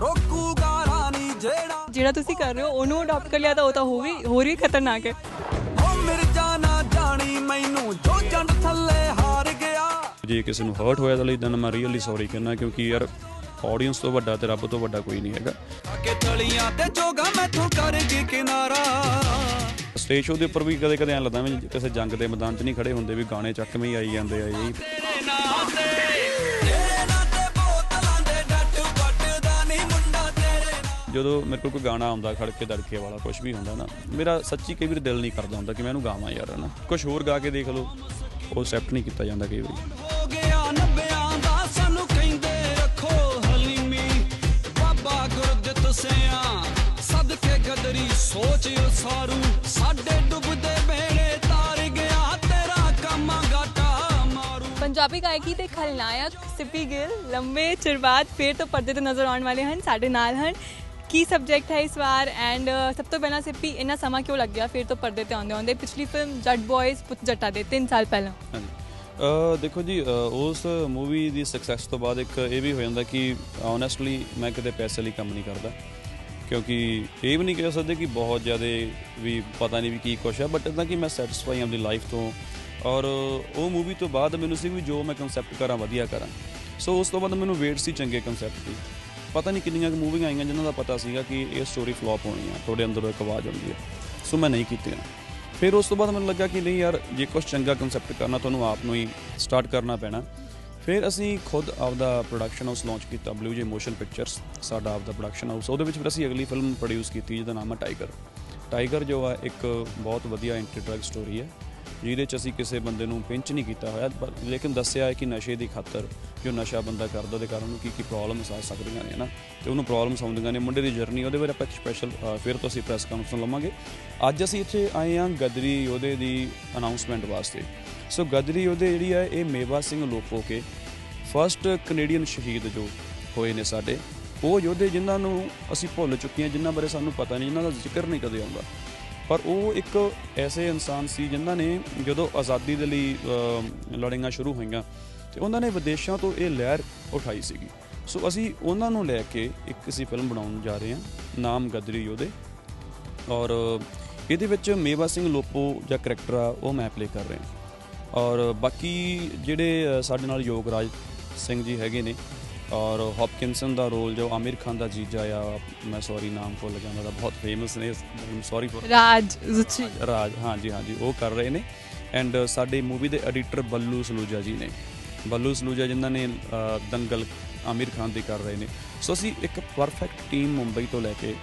ਰੋਕੂਗਾ ਰਾਣੀ ਜਿਹੜਾ ਜਿਹੜਾ ਤੁਸੀਂ ਕਰ ਰਹੇ ਹੋ ਉਹਨੂੰ ਅਡਾਪਟ ਕਰ ਲਿਆ ਤਾਂ ਉਹ ਤਾਂ ਹੋ ਵੀ ਹੋਰ ਵੀ ਖਤਰਨਾਕ ਹੈ। ਓ ਮਿਰਜਾ ਨਾ ਜਾਣੀ ਮੈਨੂੰ ਜੋ ਜੰਡ ਥੱਲੇ ਹਾਰ ਗਿਆ। ਜੇ ਕਿਸੇ ਨੂੰ ਹਰਟ ਹੋਇਆ ਤਾਂ ਲਈ ਤਾਂ ਮੈਂ ਰੀਅਲੀ ਸੌਰੀ ਕਹਿੰਦਾ ਕਿਉਂਕਿ ਯਾਰ ਆਡੀਅנס ਤੋਂ ਵੱਡਾ ਤੇ ਰੱਬ ਤੋਂ ਵੱਡਾ ਕੋਈ ਨਹੀਂ ਹੈਗਾ। ਕੇ ਤਲੀਆਂ ਤੇ ਜੋਗਾ ਮੈਥੋਂ ਕਰ ਗਈ ਕਿਨਾਰਾ। ਸਟੇਜ ਸ਼ੋਅ ਦੇ ਉੱਪਰ ਵੀ ਕਦੇ ਕਦੇ ਐਂ ਲੱਗਦਾ ਵੀ ਕਿਸੇ ਜੰਗ ਦੇ ਮੈਦਾਨ 'ਚ ਨਹੀਂ ਖੜੇ ਹੁੰਦੇ ਵੀ ਗਾਣੇ ਚੱਕਵੇਂ ਹੀ ਆਈ ਜਾਂਦੇ ਆ ਜੀ ਜਦੋਂ ਮੇਰੇ ਕੋਲ ਕੋਈ ਗਾਣਾ ਆਉਂਦਾ ਖੜਕੇ ਦੜਕੇ ਵਾਲਾ ਕੁਝ ਵੀ ਹੁੰਦਾ ਨਾ ਮੇਰਾ ਸੱਚੀ ਕਈ ਵਾਰ ਦਿਲ ਨਹੀਂ ਕਰਦਾ ਹੁੰਦਾ ਕਿ ਮੈਂ ਇਹਨੂੰ ਗਾਵਾਂ ਯਾਰ ਹਨਾ। ਕੁਝ ਹੋਰ ਗਾ ਕੇ ਦੇਖ ਲਓ ਉਹ ਐਕਸੈਪਟ ਨਹੀਂ ਕੀਤਾ ਜਾਂਦਾ ਕਈ ਵਾਰੀ। ਹੋ ਗਿਆ ਨੱਬਿਆਂ ਦਾ ਸਾਨੂੰ ਕਹਿੰਦੇ ਰੱਖੋ ਹਲੀਮੀ। ਬਾਬਾ ਗੁਰਦਿੱਤ ਸਿਆਂ ਸਦਕੇ ਗਦਰੀ ਸੋਚ ਉਸਾਰੂ। ਸਾਡੇ ਡੁੱਬਦੇ ਵੇਲੇ ਤਾਰ ਗਿਆ ਤੇਰਾ ਕੰਮ ਗਾਟਾ ਮਾਰੂ। ਪੰਜਾਬੀ ਗਾਇਕੀ ਦੇ ਖਲਨਾਇਕ ਸਿੱਪੀ ਗਿੱਲ ਲੰਬੇ ਚਿਰ ਬਾਅਦ ਫੇਰ ਤੋਂ ਪਰਦੇ ਤੇ ਨਜ਼ਰ ਆਉਣ ਵਾਲੇ ਹਨ ਸਾਡੇ ਨਾਲ ਹਨ ਕੀ ਸਬਜੈਕਟ ਹੈ ਇਸ ਵਾਰ? ਐਂਡ uh, ਸਭ ਤੋਂ ਪਹਿਲਾਂ ਸਿੱਪੀ, ਇੰਨਾ ਸਮਾਂ ਕਿਉਂ ਲੱਗ ਗਿਆ? ਫੇਰ ਤੋਂ ਪਰਦੇ ਤੇ ਆਉਂਦੇ ਆਉਂਦੇ ਪਿਛਲੀ ਫਿਲਮ ਜੱਟ ਬॉयਜ਼ ਪੁੱਤ ਜੱਟਾ ਦੇ 3 ਸਾਲ ਪਹਿਲਾਂ। ਹਾਂਜੀ। ਦੇਖੋ ਜੀ ਉਸ ਮੂਵੀ ਦੀ ਸਕਸੈਸ ਤੋਂ ਬਾਅਦ ਇੱਕ ਇਹ ਵੀ ਹੋ ਜਾਂਦਾ ਕਿ ਓਨੈਸਟਲੀ ਮੈਂ ਕਿਤੇ ਪੈਸੇ ਲਈ ਕੰਮ ਨਹੀਂ ਕਰਦਾ। ਕਿਉਂਕਿ ਇਹ ਵੀ ਨਹੀਂ ਕਹਿ ਸਕਦੇ ਕਿ ਬਹੁਤ ਜ਼ਿਆਦਾ ਵੀ ਪਤਾ ਨਹੀਂ ਵੀ ਕੀ ਕੁਛ ਹੈ ਬਟ ਇਦਾਂ ਕਿ ਮੈਂ ਸੈਟੀਸਫਾਈ ਆਪਣੀ ਲਾਈਫ ਤੋਂ। ਔਰ ਉਹ ਮੂਵੀ ਤੋਂ ਬਾਅਦ ਮੈਨੂੰ ਸੀ ਵੀ ਜੋ ਮੈਂ ਕਨਸੈਪਟ ਕਰਾਂ, ਵਧੀਆ ਕਰਾਂ। ਸੋ ਉਸ ਤੋਂ ਬਾਅਦ ਮੈਨੂੰ ਵੇਟ ਸੀ ਚੰਗੇ ਕਨਸੈਪਟ ਦੀ। ਪਤਾ ਨਹੀਂ ਕਿੰਨੀਆਂ ਕੁ ਮੂਵੀਆਂ ਆਈਆਂ ਜਿਨ੍ਹਾਂ ਦਾ ਪਤਾ ਸੀਗਾ ਕਿ ਇਹ ਸਟੋਰੀ ਫਲॉप ਹੋਣੀ ਆ, ਤੁਹਾਡੇ ਅੰਦਰੋਂ ਇੱਕ ਆਵਾਜ਼ ਆਉਂਦੀ ਹੈ ਸੋ ਮੈਂ ਨਹੀਂ ਕੀਤੀਆਂ। ਫਿਰ ਉਸ ਤੋਂ ਬਾਅਦ ਮੈਨੂੰ ਲੱਗਾ ਕਿ ਨਹੀਂ ਯਾਰ, ਜੇ ਕੁਝ ਚੰਗਾ ਕਨਸੈਪਟ ਕਰਨਾ, ਤੁਹਾਨੂੰ ਆਪ ਨੂੰ ਹੀ ਸਟਾਰਟ ਕਰਨਾ ਪੈਣਾ। ਫਿਰ ਅਸੀਂ ਖੁਦ ਆਪਦਾ ਪ੍ਰੋਡਕਸ਼ਨ ਹਾਊਸ ਲਾਂਚ ਕੀਤਾ ਬਲੂ ਜੇ ਮੋਸ਼ਨ ਪਿਕਚਰਸ ਸਾਡਾ ਆਪਦਾ ਪ੍ਰੋਡਕਸ਼ਨ ਹਾਊਸ ਉਹਦੇ ਵਿੱਚ ਫਿਰ ਅਸੀਂ ਅਗਲੀ ਫਿਲਮ ਪ੍ਰੋਡਿਊਸ ਕੀਤੀ, ਜਿਹਦਾ ਨਾਮ ਹੈ ਟਾਈਗਰ ਟਾਈਗਰ ਜੋ ਆ, ਇੱਕ ਬਹੁਤ ਵਧੀਆ ਐਂਟੀ ਡਰਗ ਸਟੋਰੀ ਹੈ ਜਿਹਦੇ ਚ ਅਸੀਂ ਕਿਸੇ ਬੰਦੇ ਨੂੰ ਪਿੰਚ ਨਹੀਂ ਕੀਤਾ ਹੋਇਆ, ਪਰ ਲੇਕਿਨ ਦੱਸਿਆ ਹੈ ਕਿ ਨਸ਼ੇ ਦੀ ਖਾਤਰ ਜੋ ਨਸ਼ਾ ਬੰਦਾ ਕਰਦਾ ਉਹਦੇ ਕਾਰਨ ਉਹਨੂੰ ਕੀ ਕੀ ਪ੍ਰੋਬਲਮਸ ਆ ਸਕਦੀਆਂ ਨੇ ਨਾ ਤੇ ਉਹਨੂੰ ਪ੍ਰੋਬਲਮਸ ਆਉਂਦੀਆਂ ਨੇ ਮੁੰਡੇ ਦੀ ਜਰਨੀ ਉਹਦੇ ਬਾਰੇ ਆਪਾਂ ਸਪੈਸ਼ਲ ਫਿਰ ਤੋਂ ਅਸੀਂ ਪ੍ਰੈਸ ਕਾਨਫਰੰਸ ਲਵਾਂਗੇ। ਅੱਜ ਅਸੀਂ ਇੱਥੇ ਆਏ ਹਾਂ ਗਦਰੀ ਯੋਧੇ ਦੀ ਅਨਾਉਂਸਮੈਂਟ ਵਾਸਤੇ। ਸੋ ਗਦਰੀ ਯੋਧੇ ਜਿਹੜੀ ਹੈ, ਇਹ Mewa Singh Lopoke first Canadian ਸ਼ਹੀਦ ਜੋ ਹੋਏ ਨੇ ਸਾਡੇ, ਉਹ ਯੋਧੇ ਜਿਨ੍ਹਾਂ ਨੂੰ ਅਸੀਂ ਭੁੱਲ ਚੁੱਕੇ ਹਾਂ, ਜਿਨ੍ਹਾਂ ਬਾਰੇ ਸਾਨੂੰ ਪਤਾ ਨਹੀਂ, ਜਿਨ੍ਹਾਂ ਦਾ ਜ਼ਿਕਰ ਨਹੀਂ ਕਦੇ ਆਉਂਦਾ। ਪਰ ਉਹ ਇੱਕ ਐਸੇ ਇਨਸਾਨ ਸੀ ਜਿਨ੍ਹਾਂ ਨੇ ਜਦੋਂ ਆਜ਼ਾਦੀ ਦੇ ਲਈ ਲੜਾਈਆਂ ਸ਼ੁਰੂ ਹੋਈਆਂ ਤੇ ਉਹਨਾਂ ਨੇ ਵਿਦੇਸ਼ਾਂ ਤੋਂ ਇਹ ਲਹਿਰ ਉਠਾਈ ਸੀਗੀ। ਸੋ ਅਸੀਂ ਉਹਨਾਂ ਨੂੰ ਲੈ ਕੇ ਇੱਕ ਅਸੀਂ ਫਿਲਮ ਬਣਾਉਣ ਜਾ ਰਹੇ ਹਾਂ, ਨਾਮ ਗਦਰੀ ਯੋਧੇ। ਔਰ ਇਹਦੇ ਵਿੱਚ ਮੇਵਾ ਸਿੰਘ ਲੋਪੋ ਜਾਂ ਕਰੈਕਟਰ ਆ, ਉਹ ਮੈਂ ਪਲੇ ਕਰ ਰਿਹਾ। ਔਰ ਬਾਕੀ ਜਿਹੜੇ ਸਾਡੇ ਨਾਲ ਯੋਗਰਾਜ ਸਿੰਘ ਜੀ ਹੈਗੇ ਨੇ ਔਰ ਹੌਪਕਿੰਸਨ ਦਾ ਰੋਲ ਜੋ ਆਮਿਰ ਖਾਨ ਦਾ ਜੀਜਾ ਆ ਮੈਂ ਸੌਰੀ ਨਾਮ ਭੁੱਲ ਗਿਆ ਉਹਨਾਂ ਦਾ ਬਹੁਤ ਫੇਮਸ ਨੇ ਸੌਰੀ ਫॉर ਰਾਜ ਜ਼ੁਚੀ ਰਾਜ ਹਾਂਜੀ ਹਾਂਜੀ ਉਹ ਕਰ ਰਹੇ ਨੇ। ਐਂਡ ਸਾਡੇ ਮੂਵੀ ਦੇ ਐਡੀਟਰ ਬੱਲੂ ਸਲੂਜਾ ਜੀ ਨੇ। ਬੱਲੂ ਸਲੂਜਾ ਜਿਨ੍ਹਾਂ ਨੇ ਦੰਗਲ ਆਮਿਰ ਖਾਨ ਦੀ ਕਰ ਰਹੇ ਨੇ। ਸੋ ਅਸੀਂ ਇੱਕ ਪਰਫੈਕਟ ਟੀਮ ਮੁੰਬਈ ਤੋਂ ਲੈ ਕੇ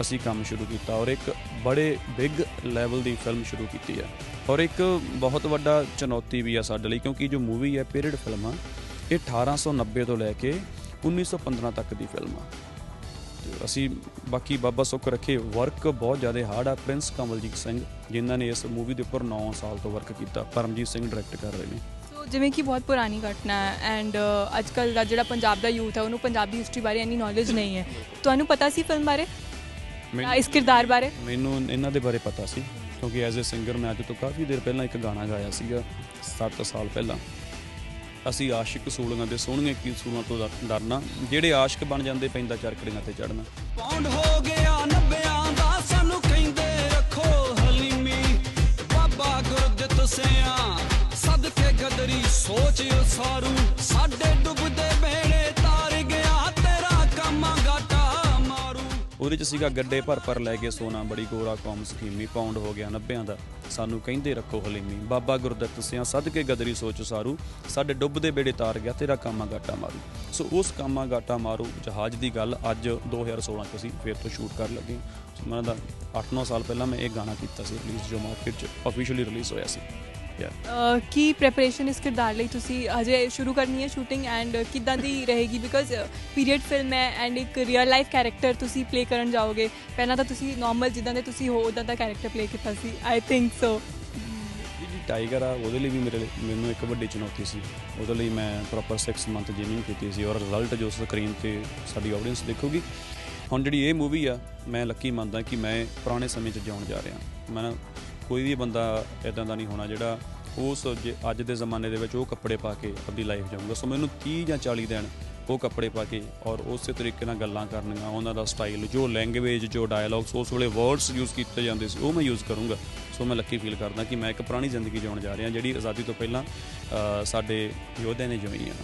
ਅਸੀਂ ਕੰਮ ਸ਼ੁਰੂ ਕੀਤਾ ਔਰ ਇੱਕ ਬੜੇ ਬਿਗ ਲੈਵਲ ਦੀ ਫਿਲਮ ਸ਼ੁਰੂ ਕੀਤੀ ਹੈ ਔਰ ਇੱਕ ਬਹੁਤ ਵੱਡਾ ਚੁਣੌਤੀ ਵੀ ਆ ਸਾਡੇ ਲਈ ਕਿਉਂਕਿ ਜੋ ਮੂਵੀ ਹੈ ਪੀਰੀਅਡ ਫਿਲਮ ਆ ਇਹ 1890 ਤੋਂ ਲੈ ਕੇ 1915 ਤੱਕ ਦੀ ਫਿਲਮ ਆ। ਤੇ ਅਸੀਂ ਬਾਕੀ ਬਾਬਾ ਸੁੱਖ ਰੱਖੇ ਵਰਕ ਬਹੁਤ ਜ਼ਿਆਦਾ ਹਾਰਡ ਆ ਪ੍ਰਿੰਸ ਕਮਲਜੀਤ ਸਿੰਘ ਜਿਨ੍ਹਾਂ ਨੇ ਇਸ ਮੂਵੀ ਦੇ ਉੱਪਰ 9 ਸਾਲ ਤੋਂ ਵਰਕ ਕੀਤਾ ਪਰਮਜੀਤ ਸਿੰਘ ਡਾਇਰੈਕਟ ਕਰ ਰਹੇ ਨੇ। ਸੋ ਜਿਵੇਂ ਕਿ ਬਹੁਤ ਪੁਰਾਣੀ ਘਟਨਾ ਹੈ ਐਂਡ ਅੱਜ ਕੱਲ੍ਹ ਦਾ ਜਿਹੜਾ ਪੰਜਾਬ ਦਾ ਯੂਥ ਹੈ ਉਹਨੂੰ ਪੰਜਾਬੀ ਹਿਸਟਰੀ ਬਾਰੇ ਇੰਨੀ ਨੌਲੇਜ ਨਹੀਂ ਹੈ। ਤੁਹਾਨੂੰ ਪਤਾ ਸੀ ਫਿਲਮ ਬਾਰੇ? ਇਸ ਕਿਰਦਾਰ ਬਾਰੇ? ਮੈਨੂੰ ਇਹਨਾਂ ਦੇ ਬਾਰੇ ਪਤਾ ਸੀ ਕਿਉਂਕਿ ਐਜ਼ ਅ ਸਿੰਗਰ ਮੈਂ ਅੱਜ ਤੋਂ ਕਾਫੀ ਦੇਰ ਪਹਿਲਾਂ ਇੱਕ ਗਾਣਾ ਗਾਇਆ ਸੀਗਾ 7 ਸਾਲ ਪਹਿਲਾਂ। ਅਸੀਂ ਆਸ਼ਿਕ ਸੂਲੀਆਂ ਦੇ ਸੋਹਣੀਆਂ ਕੀ ਸੂਲਾਂ ਤੋਂ ਡਰਨਾ, ਜਿਹੜੇ ਆਸ਼ਿਕ ਬਣ ਜਾਂਦੇ ਪੈਂਦਾ ਚਰਕੜੀਆਂ ਤੇ ਚੜਨਾ ਪੌਂਡ ਹੋ ਗਿਆ, ਨੱਬਿਆਂ ਦਾ ਸਾਨੂੰ ਕਹਿੰਦੇ ਰੱਖੋ ਹਲੀਮੀ। ਬਾਬਾ ਗੁਰਦਿੱਤ ਸਿਆਂ, ਸਦਕੇ ਗਦਰੀ ਸੋਚ ਉਸਾਰੂ, ਸਾਡੇ ਡੁੱਬਦੇ ਵੇਲੇ ਉਹਦੇ ਚ ਸੀਗਾ ਗੱਡੇ ਭਰ ਭਰ ਲੈ ਕੇ ਸੋਨਾ, ਬੜੀ ਗੋਰਾ ਕੌਮ ਸਕੀਮੀ ਪਾਉਂਡ ਹੋ ਗਿਆ 90ਆਂ ਦਾ। ਸਾਨੂੰ ਕਹਿੰਦੇ ਰੱਖੋ ਹਲੀਮੀ। ਬਾਬਾ ਗੁਰਦਿੱਤ ਸਿਆਂ ਸਦਕੇ ਗਦਰੀ ਸੋਚ ਸਾਰੂ। ਸਾਡੇ ਡੁੱਬਦੇ ਬੇੜੇ ਤਾਰ ਗਿਆ, ਤੇਰਾ ਕਾਮਾ ਗਾਟਾ ਮਾਰੂ। ਸੋ ਉਸ ਕਾਮਾ ਗਾਟਾ ਮਾਰੂ ਜਹਾਜ਼ ਦੀ ਗੱਲ ਅੱਜ 2016 ਚ ਅਸੀਂ ਫੇਰ ਤੋਂ ਸ਼ੂਟ ਕਰਨ ਲੱਗੇ ਹਾਂ। ਸੋ ਮੈਂ ਦਾ 8-9 ਸਾਲ ਪਹਿਲਾਂ ਮੈਂ ਇਹ ਗਾਣਾ ਕੀਤਾ ਸੀ, ਰਿਲੀਜ਼ ਜੋ ਮਾਰਕੀਟ ਚ ਆਫੀਸ਼ੀਅਲੀ ਰਿਲੀਜ਼ ਹੋਇਆ ਸੀ। ਯਾ ਅਹ ਕੀ ਪ੍ਰੈਪਰੇਸ਼ਨ ਇਸ ਕਿਰਦਾਰ ਲਈ ਤੁਸੀਂ ਹਜੇ ਸ਼ੁਰੂ ਕਰਨੀ ਹੈ ਸ਼ੂਟਿੰਗ ਐਂਡ ਕਿੱਦਾਂ ਦੀ ਰਹੇਗੀ? ਬਿਕਾਜ਼ ਪੀਰੀਅਡ ਫਿਲਮ ਹੈ ਐਂਡ ਇੱਕ ਰੀਅਲ ਲਾਈਫ ਕੈਰੈਕਟਰ ਤੁਸੀਂ ਪਲੇ ਕਰਨ ਜਾਓਗੇ। ਪਹਿਲਾਂ ਤਾਂ ਤੁਸੀਂ ਨਾਰਮਲ ਜਿੱਦਾਂ ਦੇ ਤੁਸੀਂ ਹੋ ਉਦਾਂ ਦਾ ਕੈਰੈਕਟਰ ਪਲੇ ਕੀਤਾ ਸੀ। ਆਈ ਥਿੰਕ ਸੋ ਜੀ ਜੀ ਟਾਈਗਰ ਆ ਉਹਦੇ ਲਈ ਵੀ ਮੇਰੇ ਲਈ ਮੈਨੂੰ ਇੱਕ ਵੱਡੀ ਚੁਣੌਤੀ ਸੀ। ਉਹਦੇ ਲਈ ਮੈਂ ਪ੍ਰੋਪਰ 6 ਮੰਥ ਜਿਮਿੰਗ ਕੀਤੀ ਸੀ ਔਰ ਰਿਜ਼ਲਟ ਜੋ ਸਕਰੀਨ ਤੇ ਸਾਡੀ ਆਡੀਅנס ਦੇਖੂਗੀ। ਹੁਣ ਜਿਹੜੀ ਇਹ ਮੂਵੀ ਆ ਮੈਂ ਲੱਕੀ ਮੰਨਦਾ ਕਿ ਮੈਂ ਪੁਰਾਣੇ ਸਮੇਂ 'ਚ ਜਿਉਣ ਜਾ ਰਿਹਾ। ਮੈਂ ਕੋਈ ਵੀ ਬੰਦਾ ਇਦਾਂ ਦਾ ਨਹੀਂ ਹੋਣਾ ਜਿਹੜਾ ਉਸ ਜੇ ਅੱਜ ਦੇ ਜ਼ਮਾਨੇ ਦੇ ਵਿੱਚ ਉਹ ਕੱਪੜੇ ਪਾ ਕੇ ਆਪਣੀ ਲਾਈਫ ਜਾਊਂਗਾ। ਸੋ ਮੈਨੂੰ 30 ਜਾਂ 40 ਦਿਨ ਉਹ ਕੱਪੜੇ ਪਾ ਕੇ ਔਰ ਉਸੇ ਤਰੀਕੇ ਨਾਲ ਗੱਲਾਂ ਕਰਨੀਆਂ, ਉਹਨਾਂ ਦਾ ਸਟਾਈਲ ਜੋ ਲੈਂਗੁਏਜ ਜੋ ਡਾਇਲੌਗਸ ਉਸ ਵੇਲੇ ਵਰਡਸ ਯੂਜ਼ ਕੀਤੇ ਜਾਂਦੇ ਸੀ, ਉਹ ਮੈਂ ਯੂਜ਼ ਕਰੂੰਗਾ। ਸੋ ਮੈਂ ਲੱਕੀ ਫੀਲ ਕਰਦਾ ਕਿ ਮੈਂ ਇੱਕ ਪੁਰਾਣੀ ਜ਼ਿੰਦਗੀ ਜਿਉਣ ਜਾ ਰਿਹਾ, ਜਿਹੜੀ ਆਜ਼ਾਦੀ ਤੋਂ ਪਹਿਲਾਂ ਸਾਡੇ ਯੋਧਿਆਂ ਨੇ ਜਿਉਈ ਆ।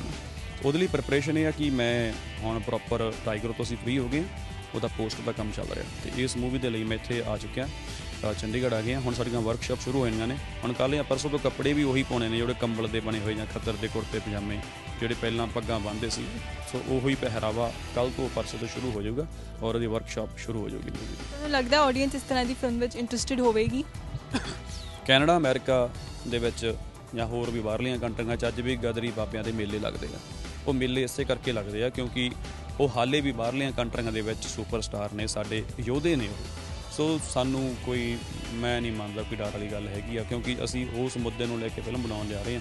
ਉਹਦੇ ਲਈ ਪ੍ਰੈਪਰੇਸ਼ਨ ਇਹ ਆ ਕਿ ਮੈਂ ਹੁਣ ਪ੍ਰੋਪਰ ਟਾਈਗਰ ਤੋਂ ਅਸੀਂ ਫ੍ਰੀ ਹੋ ਗਏ ਹਾਂ। ਉਹਦਾ ਪੋਸਟ ਦਾ ਕੰਮ ਚੱਲ ਰਿਹਾ। ਤੇ ਇਸ ਮੂਵੀ ਦੇ ਲਈ ਮੈਂ ਇੱਥੇ ਆ ਚੁੱਕਿਆ। ਚੰਡੀਗੜ੍ਹ ਆ ਗਏ ਹਾਂ ਹੁਣ ਸਾਡੀਆਂ ਵਰਕਸ਼ਾਪ ਸ਼ੁਰੂ ਹੋ ਜਾਣੀਆਂ ਨੇ। ਹੁਣ ਕੱਲ੍ਹ ਜਾਂ ਪਰਸੋਂ ਤੋਂ ਕੱਪੜੇ ਵੀ ਉਹੀ ਪਾਉਣੇ ਨੇ ਜਿਹੜੇ ਕੰਬਲ ਦੇ ਬਣੇ ਹੋਏ ਜਾਂ ਖੱਦਰ ਦੇ ਕੁੜਤੇ ਪਜਾਮੇ ਜਿਹੜੇ ਪਹਿਲਾਂ ਪੱਗਾਂ ਬੰਨ੍ਹਦੇ ਸੀ। ਸੋ ਉਹੀ ਪਹਿਰਾਵਾ ਕੱਲ੍ਹ ਤੋਂ ਪਰਸੋਂ ਤੋਂ ਸ਼ੁਰੂ ਹੋ ਜਾਊਗਾ ਔਰ ਉਹਦੀ ਵਰਕਸ਼ਾਪ ਸ਼ੁਰੂ ਹੋ ਜਾਊਗੀ। ਤੁਹਾਨੂੰ ਲੱਗਦਾ ਆਡੀਅנס ਇਸ ਤਰ੍ਹਾਂ ਦੀ ਫਿਲਮ ਵਿੱਚ ਇੰਟਰਸਟਿਡ ਹੋਵੇਗੀ? ਕੈਨੇਡਾ ਅਮਰੀਕਾ ਦੇ ਵਿੱਚ ਜਾਂ ਹੋਰ ਵੀ ਬਾਹਰਲੀਆਂ ਕੰਟਰੀਆਂ 'ਚ ਅੱਜ ਵੀ ਗਦਰੀ ਬਾਬਿਆਂ ਦੇ ਮੇਲੇ ਲੱਗਦੇ ਆ। ਉਹ ਮੇਲੇ ਇਸੇ ਕਰਕੇ ਲੱਗਦੇ ਆ ਕਿਉਂਕਿ ਉਹ ਹਾਲੇ ਵੀ ਬਾਹਰਲੀਆਂ ਕੰਟਰੀਆਂ ਦੇ ਵਿੱਚ ਸੁਪਰਸਟਾਰ ਨੇ ਸਾਡੇ ਯੋਧੇ ਨੇ ਉਹ। ਸੋ ਸਾਨੂੰ ਕੋਈ, ਮੈਂ ਨਹੀਂ ਮੰਨਦਾ ਕੋਈ ਡਰ ਵਾਲੀ ਗੱਲ ਹੈਗੀ ਆ, ਕਿਉਂਕਿ ਅਸੀਂ ਉਸ ਮੁੱਦੇ ਨੂੰ ਲੈ ਕੇ ਫਿਲਮ ਬਣਾਉਣ ਜਾ ਰਹੇ ਹਾਂ,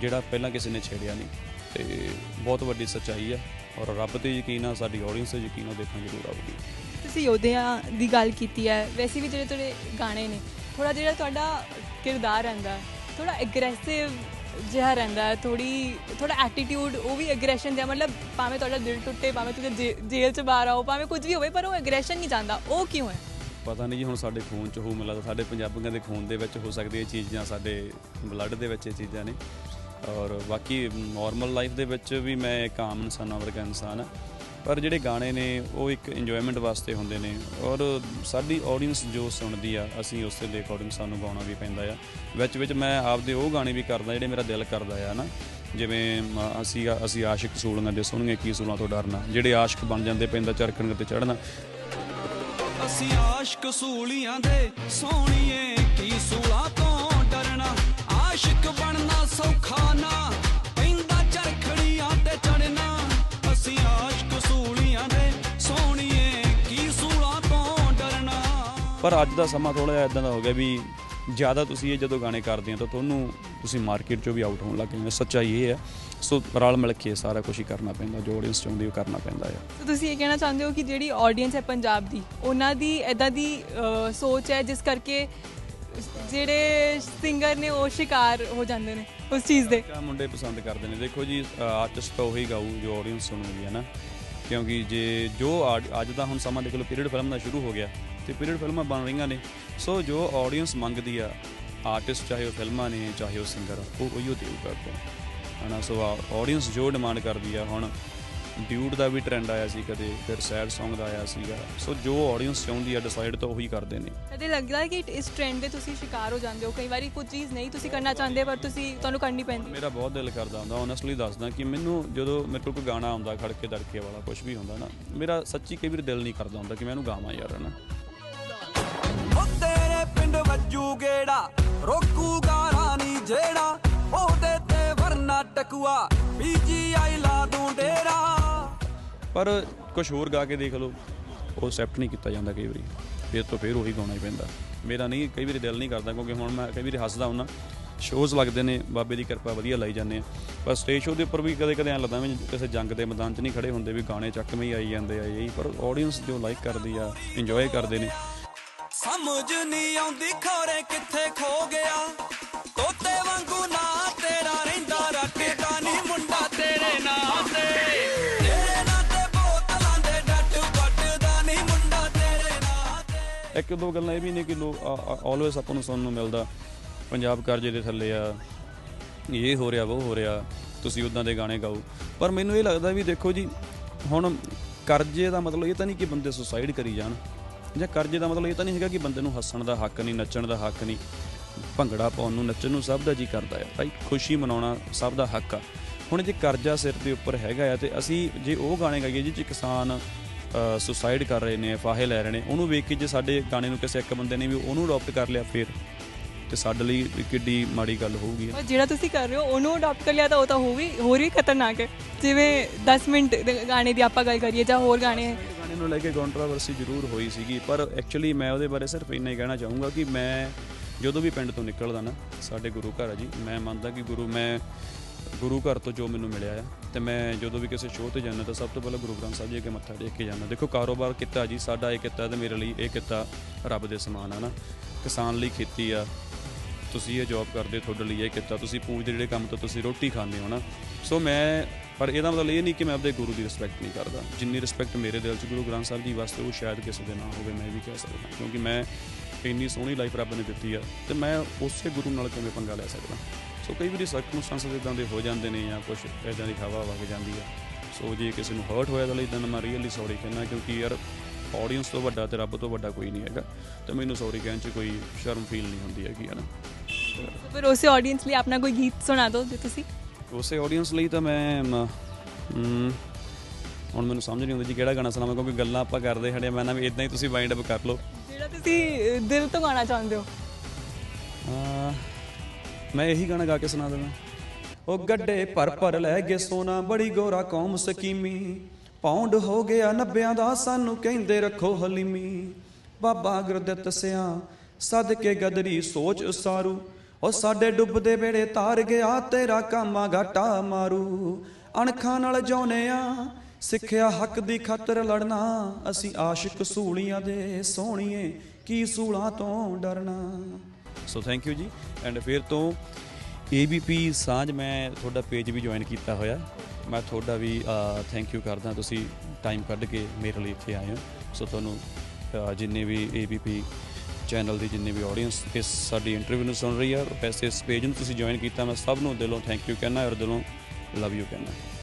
ਜਿਹੜਾ ਪਹਿਲਾਂ ਕਿਸੇ ਨੇ ਛੇੜਿਆ ਨਹੀਂ। ਤੇ ਬਹੁਤ ਵੱਡੀ ਸੱਚਾਈ ਆ, ਔਰ ਰੱਬ ਤੇ ਯਕੀਨ ਆ, ਸਾਡੀ ਆਡੀਅנס ਤੇ ਯਕੀਨ ਆ, ਉਹ ਦੇਖਣ ਜ਼ਰੂਰ ਆਊਗੀ। ਤੁਸੀਂ ਯੋਧਿਆਂ ਦੀ ਗੱਲ ਕੀਤੀ ਹੈ ਵੈਸੇ ਵੀ ਜਿਹੜੇ ਤੁਹਾਡੇ ਗਾਣੇ ਨੇ ਥੋੜਾ ਜਿਹੜਾ ਤੁਹਾਡਾ ਕਿਰਦਾਰ ਰਹਿੰਦਾ ਥੋੜਾ ਐਗਰੈਸਿਵ ਜਿਹਾ ਰਹਿੰਦਾ ਥੋੜੀ ਥੋੜਾ ਐਟੀਟਿਊਡ ਉਹ ਵੀ ਐਗਰੈਸ਼ਨ ਜਿਹਾ, ਮਤਲਬ ਭਾਵੇਂ ਤੁਹਾਡਾ ਦਿਲ ਟੁੱਟੇ, ਭਾਵੇਂ ਤੁਸੀਂ ਜੇ- ਜੇਲ੍ਹ ਚ ਬਾਹਰ ਆਓ, ਭਾਵੇਂ ਕੁਝ ਵੀ ਹੋਵੇ, ਪਰ ਉਹ ਐਗਰੈਸ਼ਨ ਨਹੀਂ ਜਾਂਦਾ, ਉਹ ਕਿਉਂ ਹੈ? ਪਤਾ ਨਹੀਂ ਜੀ ਹੁਣ ਸਾਡੇ ਖੂਨ ਚ ਹੋ ਮਿਲਦਾ ਸਾਡੇ ਪੰਜਾਬੀਆਂ ਦੇ ਖੂਨ ਦੇ ਵਿੱਚ ਹੋ ਸਕਦੀ ਇਹ ਚੀਜ਼ਾਂ, ਸਾਡੇ ਬਲੱਡ ਦੇ ਵਿੱਚ ਇਹ ਚੀਜ਼ਾਂ ਨੇ। ਔਰ ਬਾਕੀ ਨਾਰਮਲ ਲਾਈਫ ਦੇ ਵਿੱਚ ਵੀ ਮੈਂ ਇੱਕ ਆਮ ਇਨਸਾਨਾਂ ਵਰਗਾ ਇਨਸਾਨ ਹਾਂ। ਪਰ ਜਿਹੜੇ ਗਾਣੇ ਨੇ, ਉਹ ਇੱਕ ਇੰਜੋਇਮੈਂਟ ਵਾਸਤੇ ਹੁੰਦੇ ਨੇ। ਔਰ ਸਾਡੀ ਆਡੀਅנס ਜੋ ਸੁਣਦੀ ਆ, ਅਸੀਂ ਉਸੇ ਦੇ ਅਕੋਰਡਿੰਗ ਸਾਨੂੰ ਗਾਉਣਾ ਵੀ ਪੈਂਦਾ ਆ। ਵਿੱਚ ਵਿੱਚ ਮੈਂ ਆਪਦੇ ਉਹ ਗਾਣੇ ਵੀ ਕਰਦਾ, ਜਿਹੜੇ ਮੇਰਾ ਦਿਲ ਕਰਦਾ ਆ ਨਾ। ਜਿਵੇਂ ਅਸੀਂ ਅਸੀਂ ਆਸ਼ਿਕ ਸੂਲੀਆਂ ਦੇ ਸੁਣਗੇ, ਕੀ ਸੂਲਾਂ ਤੋਂ ਡਰਨਾ? ਜਿਹੜੇ ਆਸ਼ਿਕ ਬਣ ਜਾਂਦੇ ਪੈਂਦਾ ਚਰਖਣ ਤੇ ਚੜਨਾ ਅਸੀਂ ਆਸ਼ਕ ਸੂਲੀਆਂ ਦੇ ਸੋਹਣੀਏ ਕੀ ਸੂਲਾ ਤੋਂ ਡਰਨਾ? ਆਸ਼ਿਕ ਬਣਨਾ ਸੌਖਾ ਨਾ, ਪੈਂਦਾ ਚਰਖੜੀਆਂ ਤੇ ਚੜਨਾ ਅਸੀਂ ਆਸ਼ਕ ਸੂਲੀਆਂ ਦੇ ਸੋਹਣੀਏ ਕੀ ਸੂਲਾ ਤੋਂ ਡਰਨਾ? ਪਰ ਅੱਜ ਦਾ ਸਮਾਂ ਥੋੜਾ ਜਿਹਾ ਇਦਾਂ ਦਾ ਹੋ ਗਿਆ ਵੀ ਜ਼ਿਆਦਾ ਤੁਸੀਂ ਇਹ ਜਦੋਂ ਗਾਣੇ ਕਰਦੇ ਆ ਤਾਂ ਤੁਹਾਨੂੰ ਤੁਸੀਂ ਮਾਰਕੀਟ 'ਚੋਂ ਵੀ ਆਊਟ ਹੋਣ ਲੱਗ ਗਏ ਸੱਚਾਈ ਇਹ ਹੈ। ਸੋ ਰਲ ਮਿਲ ਕੇ ਸਾਰਾ ਕੁਝ ਹੀ ਕਰਨਾ ਪੈਂਦਾ ਜੋ ਆਡੀਅנס ਚਾਹੁੰਦੀ ਉਹ ਕਰਨਾ ਪੈਂਦਾ ਆ। ਸੋ ਤੁਸੀਂ ਇਹ ਕਹਿਣਾ ਚਾਹੁੰਦੇ ਹੋ ਕਿ ਜਿਹੜੀ ਆਡੀਅנס ਹੈ ਪੰਜਾਬ ਦੀ ਉਹਨਾਂ ਦੀ ਐਦਾਂ ਦੀ ਸੋਚ ਹੈ ਜਿਸ ਕਰਕੇ ਜਿਹੜੇ ਸਿੰਗਰ ਨੇ ਉਹ ਸ਼ਿਕਾਰ ਹੋ ਜਾਂਦੇ ਨੇ ਉਸ ਚੀਜ਼ ਦੇ? ਮੁੰਡੇ ਪਸੰਦ ਕਰਦੇ ਨੇ। ਦੇਖੋ ਜੀ ਆਰਟਿਸਟ ਤਾਂ ਉਹੀ ਗਾਊ ਜੋ ਆਡੀਅנס ਸੁਣੂਗੀ ਹੈ ਨਾ? ਕਿਉਂਕਿ ਜੇ ਜੋ ਅੱਜ ਦਾ ਹੁਣ ਸਮਾਂ ਦੇਖ ਲਓ ਪੀਰੀਅਡ ਫਿਲਮ ਦਾ ਸ਼ੁਰੂ ਹੋ ਗਿਆ ਤੇ ਪੀਰੀਅਡ ਫਿਲਮਾਂ ਬਣ ਰਹੀਆਂ ਨੇ। ਸੋ ਜੋ ਆਡੀਅנס ਮੰਗਦੀ ਆ ਆਰਟਿਸਟ ਚਾਹੇ ਉਹ ਫਿਲਮਾਂ ਨੇ ਚਾਹੇ ਉਹ ਸਿੰਗਰ ਉਹ ਉਹੀਓ ਦੇਊਗਾ ਆ ਹਨਾ ਸੋ ਆਡੀਅנס ਜੋ ਡਿਮਾਂਡ ਕਰਦੀ ਆ। ਹੁਣ ਡਿਊਟ ਦਾ ਵੀ ਟ੍ਰੈਂਡ ਆਇਆ ਸੀ ਕਦੇ ਫਿਰ ਸੈਡ Song ਦਾ ਆਇਆ ਸੀਗਾ। ਸੋ ਜੋ ਆਡੀਅנס ਚਾਹੁੰਦੀ ਆ ਡਿਸਾਈਡ ਤਾਂ ਉਹੀ ਕਰਦੇ ਨੇ। ਕਦੇ ਲੱਗਦਾ ਕਿ ਇਸ ਟ੍ਰੈਂਡ ਦੇ ਤੁਸੀਂ ਸ਼ਿਕਾਰ ਹੋ ਜਾਂਦੇ ਹੋ? ਕਈ ਵਾਰੀ ਕੁਝ ਚੀਜ਼ ਨਹੀਂ ਤੁਸੀਂ ਕਰਨਾ ਚਾਹੁੰਦੇ ਪਰ ਤੁਸੀਂ ਤੁਹਾਨੂੰ ਕਰਨੀ ਪੈਂਦੀ। ਮੇਰਾ ਬਹੁਤ ਦਿਲ ਕਰਦਾ ਹੁੰਦਾ ਓਨੈਸਟਲੀ ਦੱਸਦਾ ਕਿ ਮੈਨੂੰ ਜਦੋਂ ਮੇਰੇ ਕੋਲ ਕੋਈ ਗਾਣਾ ਆਉਂਦਾ ਖੜਕੇ ਦੜਕੇ ਵਾਲਾ ਕੁਝ ਵੀ ਹੁੰਦਾ ਨਾ ਮੇਰਾ ਸੱਚੀ ਕਈ ਵਾਰ ਦਿਲ ਨਹੀਂ ਕਰਦਾ ਹੁੰਦਾ ਕਿ ਮੈਂ ਇਹਨੂੰ ਗਾਵਾਂ ਯਾਰ ਹਨਾ। ਉਹ ਤੇਰੇ ਪਿੰਡ ਵੱਜੂ ਗੇੜਾ ਰੋਕੂਗਾ ਰਾਣੀ ਜਿਹੜਾ ਉਹ ਟਕੂਆ ਪੀਜੀਆਈ ਲਾ ਦੂੰ ਡੇਰਾ। ਪਰ ਕੁਝ ਹੋਰ ਗਾ ਕੇ ਦੇਖ ਲਓ ਉਹ ਐਕਸੈਪਟ ਨਹੀਂ ਕੀਤਾ ਜਾਂਦਾ ਕਈ ਵਾਰੀ। ਫਿਰ ਤੋਂ ਫਿਰ ਉਹੀ ਗਾਉਣਾ ਹੀ ਪੈਂਦਾ। ਮੇਰਾ ਨਹੀਂ ਕਈ ਵਾਰੀ ਦਿਲ ਨਹੀਂ ਕਰਦਾ ਕਿਉਂਕਿ ਹੁਣ ਮੈਂ ਕਈ ਵਾਰੀ ਹੱਸਦਾ ਹੁੰਦਾ। ਸ਼ੋਜ਼ ਲੱਗਦੇ ਨੇ ਬਾਬੇ ਦੀ ਕਿਰਪਾ ਵਧੀਆ ਲਾਈ ਜਾਂਦੇ ਆ। ਪਰ ਸਟੇਜ ਸ਼ੋਅ ਦੇ ਉੱਪਰ ਵੀ ਕਦੇ ਕਦੇ ਐਂ ਲੱਗਦਾ ਵੀ ਕਿਸੇ ਜੰਗ ਦੇ ਮੈਦਾਨ 'ਚ ਨਹੀਂ ਖੜੇ ਹੁੰਦੇ ਵੀ ਗਾਣੇ ਚੱਕਵੇਂ ਹੀ ਆਈ ਜਾਂਦੇ ਆ ਇਹੀ। ਪਰ ਆਡੀਅנס ਜੋ ਲਾਈਕ ਕਰਦੀ ਆ ਇੰਜੋਏ ਕਰਦੇ ਨੇ। ਸਮਝ ਨਹੀਂ ਆਉਂਦੀ ਖੋਰੇ ਕਿੱਥੇ ਖੋ ਗਿਆ ਤੇ ਦੋ ਗੱਲਾਂ ਇਹ ਵੀ ਨੇ ਕਿ ਲੋ ਆਲਵੇਸ ਆਪਾਂ ਨੂੰ ਸੁਣਨ ਨੂੰ ਮਿਲਦਾ, ਪੰਜਾਬ ਕਰਜ਼ੇ ਦੇ ਥੱਲੇ ਆ, ਇਹ ਹੋ ਰਿਹਾ, ਉਹ ਹੋ ਰਿਹਾ, ਤੁਸੀਂ ਉਦਾਂ ਦੇ ਗਾਣੇ ਗਾਓ। ਪਰ ਮੈਨੂੰ ਇਹ ਲੱਗਦਾ ਵੀ ਦੇਖੋ ਜੀ, ਹੁਣ ਕਰਜ਼ੇ ਦਾ ਮਤਲਬ ਇਹ ਤਾਂ ਨਹੀਂ ਕਿ ਬੰਦੇ ਸੁਸਾਈਡ ਕਰੀ ਜਾਣ, ਜਾਂ ਕਰਜ਼ੇ ਦਾ ਮਤਲਬ ਇਹ ਤਾਂ ਨਹੀਂ ਹੈਗਾ ਕਿ ਬੰਦੇ ਨੂੰ ਹੱਸਣ ਦਾ ਹੱਕ ਨਹੀਂ, ਨੱਚਣ ਦਾ ਹੱਕ ਨਹੀਂ, ਭੰਗੜਾ ਪਾਉਣ ਨੂੰ ਨੱਚਣ ਨੂੰ ਸਭ ਦਾ ਜੀ ਕਰਦਾ ਹੈ ਭਾਈ, ਖੁਸ਼ੀ ਮਨਾਉਣਾ ਸਭ ਦਾ ਹੱਕ ਆ। ਹੁਣ ਜੇ ਕਰਜ਼ਾ ਸਿਰ ਦੇ ਉੱਪਰ ਹੈਗਾ ਆ ਤੇ ਅਸੀਂ ਜੇ ਉਹ ਗਾਣੇ ਗਾਈਏ ਜਿਹ 'ਚ ਕਿਸਾਨ ਸੁਸਾਈਡ ਕਰ ਰਹੇ ਨੇ ਫਾਹੇ ਲੈ ਰਹੇ ਨੇ ਉਹਨੂੰ ਵੇਖ ਕੇ ਜੇ ਸਾਡੇ ਗਾਣੇ ਨੂੰ ਕਿਸੇ ਇੱਕ ਬੰਦੇ ਨੇ ਵੀ ਉਹਨੂੰ ਅਡਾਪਟ ਕਰ ਲਿਆ ਫਿਰ ਤੇ ਸਾਡੇ ਲਈ ਕਿੱਡੀ ਮਾੜੀ ਗੱਲ ਹੋਊਗੀ। ਜਿਹੜਾ ਤੁਸੀਂ ਕਰ ਰਹੇ ਹੋ ਉਹਨੂੰ ਅਡਾਪਟ ਕਰ ਲਿਆ ਤਾਂ ਉਹ ਤਾਂ ਹੋ ਵੀ ਹੋਰ ਵੀ ਖਤਰਨਾਕ ਹੈ। ਜਿਵੇਂ 10 ਮਿੰਟ ਦੇ ਗਾਣੇ ਦੀ ਆਪਾਂ ਗੱਲ ਕਰੀਏ ਜਾਂ ਹੋਰ ਗਾਣੇ। ਗਾਣੇ ਨੂੰ ਲੈ ਕੇ ਕੰਟਰੋਵਰਸੀ ਜ਼ਰੂਰ ਹੋਈ ਸੀਗੀ ਪਰ ਐਕਚੁਅਲੀ ਮੈਂ ਉਹਦੇ ਬਾਰੇ ਸਿਰਫ ਇੰਨਾ ਹੀ ਕਹਿਣਾ ਚਾਹੂੰਗਾ ਕਿ ਮੈਂ ਜਦੋਂ ਵੀ ਪਿੰਡ ਤੋਂ ਨਿਕਲਦਾ ਨਾ ਸਾਡੇ ਗੁਰੂ ਘਰ ਆ ਜੀ ਮੈਂ ਮੰਨਦਾ ਕਿ ਗੁਰੂ ਮੈਂ ਗੁਰੂ ਘਰ ਤੋਂ ਜੋ ਮੈਨੂੰ ਮਿਲਿਆ ਆ ਤੇ ਮੈਂ ਜਦੋਂ ਵੀ ਕਿਸੇ ਸ਼ੋਅ ਤੇ ਜਾਂਦਾ ਤਾਂ ਸਭ ਤੋਂ ਪਹਿਲਾਂ ਗੁਰੂ ਗ੍ਰੰਥ ਸਾਹਿਬ ਜੀ ਅੱਗੇ ਮੱਥਾ ਟੇਕ ਕੇ ਜਾਂਦਾ। ਦੇਖੋ ਕਾਰੋਬਾਰ ਕੀਤਾ ਜੀ, ਸਾਡਾ ਇਹ ਕੀਤਾ ਤੇ ਮੇਰੇ ਲਈ ਇਹ ਕੀਤਾ ਰੱਬ ਦੇ ਸਮਾਨ ਆ ਨਾ ਕਿਸਾਨ ਲਈ ਖੇਤੀ ਆ, ਤੁਸੀਂ ਇਹ ਜੌਬ ਕਰਦੇ ਤੁਹਾਡੇ ਲਈ ਇਹ ਕੀਤਾ, ਤੁਸੀਂ ਪੂਜਦੇ ਜਿਹੜੇ ਕੰਮ ਤੋਂ ਤੁਸੀਂ ਰੋਟੀ ਖਾਂਦੇ ਹੋ ਨਾ ਸੋ ਮੈਂ, ਪਰ ਇਹਦਾ ਮਤਲਬ ਇਹ ਨਹੀਂ ਕਿ ਮੈਂ ਆਪਣੇ ਗੁਰੂ ਦੀ ਰਿਸਪੈਕਟ ਨਹੀਂ ਕਰਦਾ। ਜਿੰਨੀ ਰਿਸਪੈਕਟ ਮੇਰੇ ਦਿਲ 'ਚ ਗੁਰੂ ਗ੍ਰੰਥ ਸਾਹਿਬ ਜੀ ਵਾਸਤੇ, ਉਹ ਸ਼ਾਇਦ ਕਿਸੇ ਦੇ ਨਾ ਹੋਵੇ, ਮੈਂ ਵੀ ਕਹਿ ਸਕਦਾ। ਕਿਉਂਕਿ ਮੈਂ ਇੰਨੀ ਸੋਹਣੀ ਲਾਈਫ ਰੱਬ ਨੇ ਦਿੱਤੀ ਆ ਤੇ ਮੈਂ ਉਸੇ ਗੁਰੂ ਨਾਲ ਕਿਵੇਂ ਪੰਗਾ ਲੈ ਸਕਦਾ? ਸੋ ਕਈ ਵਾਰੀ ਸਰਕਮਸਟੈਂਸਸ ਇਦਾਂ ਦੇ ਹੋ ਜਾਂਦੇ ਨੇ ਜਾਂ ਕੁਝ ਇਦਾਂ ਦੀ ਹਵਾ ਵਗ ਜਾਂਦੀ ਹੈ ਸੋ ਜੇ ਕਿਸੇ ਨੂੰ ਹਰਟ ਹੋਇਆ ਤਾਂ ਲਈ ਤਾਂ ਮੈਂ ਰੀਅਲੀ ਸੌਰੀ ਕਹਿੰਦਾ ਕਿਉਂਕਿ ਯਾਰ ਆਡੀਅנס ਤੋਂ ਵੱਡਾ ਤੇ ਰੱਬ ਤੋਂ ਵੱਡਾ ਕੋਈ ਨਹੀਂ ਹੈਗਾ ਤੇ ਮੈਨੂੰ ਸੌਰੀ ਕਹਿਣ 'ਚ ਕੋਈ ਸ਼ਰਮ ਫੀਲ ਨਹੀਂ ਹੁੰਦੀ ਹੈਗੀ ਹਨਾ ਫਿਰ ਉਸੇ ਆਡੀਅנס ਲਈ ਆਪਣਾ ਕੋਈ ਗੀਤ ਸੁਣਾ ਦਿਓ ਜੇ ਤੁਸੀਂ। ਉਸੇ ਆਡੀਅנס ਲਈ ਤਾਂ ਮੈਂ ਹੁਣ ਮੈਨੂੰ ਸਮਝ ਨਹੀਂ ਆਉਂਦੀ ਜੀ ਕਿਹੜਾ ਗਾਣਾ ਸੁਣਾਵਾਂ ਕਿਉਂਕਿ ਗੱਲਾਂ ਆਪਾਂ ਕਰਦੇ ਹੜੇ ਮੈਂ ਨਾ ਵੀ ਇਦਾਂ ਹੀ ਤੁਸੀਂ ਵਾਈਂਡ ਅਪ ਕਰ ਲਓ। ਜਿਹੜਾ ਤੁਸੀਂ ਦਿਲ ਤੋਂ ਗਾਣਾ ਚਾਹੁੰਦੇ ਹੋ। ਮੈਂ ਇਹੀ ਗਾਣਾ ਗਾ ਕੇ ਸੁਣਾ ਦੇਣਾ ਉਹ ਗੱਡੇ ਭਰ ਭਰ ਲੈ ਗਏ ਸੋਨਾ, ਬੜੀ ਗੋਰਾ ਕੌਮ ਸਕੀਮੀ। ਪਾਉਂਡ ਹੋ ਗਿਆ ਨੱਬਿਆਂ ਦਾ, ਸਾਨੂੰ ਕਹਿੰਦੇ ਰੱਖੋ ਹਲੀਮੀ। ਬਾਬਾ ਗੁਰਦਿੱਤ ਸਿਆ, ਸਦਕੇ ਗਦਰੀ ਸੋਚ ਉਸਾਰੂ। ਉਹ ਸਾਡੇ ਡੁੱਬਦੇ ਵੇੜੇ ਤਾਰ ਗਿਆ, ਤੇਰਾ ਕਾਮਾ ਘਾਟਾ ਮਾਰੂ। ਅਣਖਾਂ ਨਾਲ ਜਾਉਨੇ ਆ, ਸਿੱਖਿਆ ਹੱਕ ਦੀ ਖਾਤਰ ਲੜਨਾ। ਅਸੀਂ ਆਸ਼ਿਕ ਸੂਲੀਆਂ ਦੇ ਸੋਹਣੀਏ, ਕੀ ਸੂਲਾਂ ਤੋਂ ਡਰਨਾ। So thank you ji. And ਫਿਰ ਤੋਂ ABP ਸਾਂਝ ਮੈਂ ਤੁਹਾਡਾ ਪੇਜ ਵੀ ਜੁਆਇਨ ਕੀਤਾ ਹੋਇਆ। ਮੈਂ ਤੁਹਾਡਾ ਵੀ ਥੈਂਕ ਯੂ ਕਰਦਾ ਤੁਸੀਂ ਟਾਈਮ ਕੱਢ ਕੇ ਮੇਰੇ ਲਈ ਇੱਥੇ ਆਏ ਹੋ। ਸੋ ਤੁਹਾਨੂੰ ਜਿੰਨੇ ਵੀ ABP ਚੈਨਲ ਦੀ ਜਿੰਨੇ ਵੀ ਆਡੀਅנס ਇਸ ਸਾਡੀ ਇੰਟਰਵਿਊ ਨੂੰ ਸੁਣ ਰਹੀ ਹੈ ਵੈਸੇ ਇਸ ਪੇਜ ਨੂੰ ਤੁਸੀਂ ਜੁਆਇਨ ਕੀਤਾ, ਮੈਂ ਸਭ ਨੂੰ ਦਿਲੋਂ ਥੈਂਕ ਯੂ ਕਹਿਣਾ ਔਰ ਦਿਲੋਂ ਲਵ ਯੂ ਕਹਿਣਾ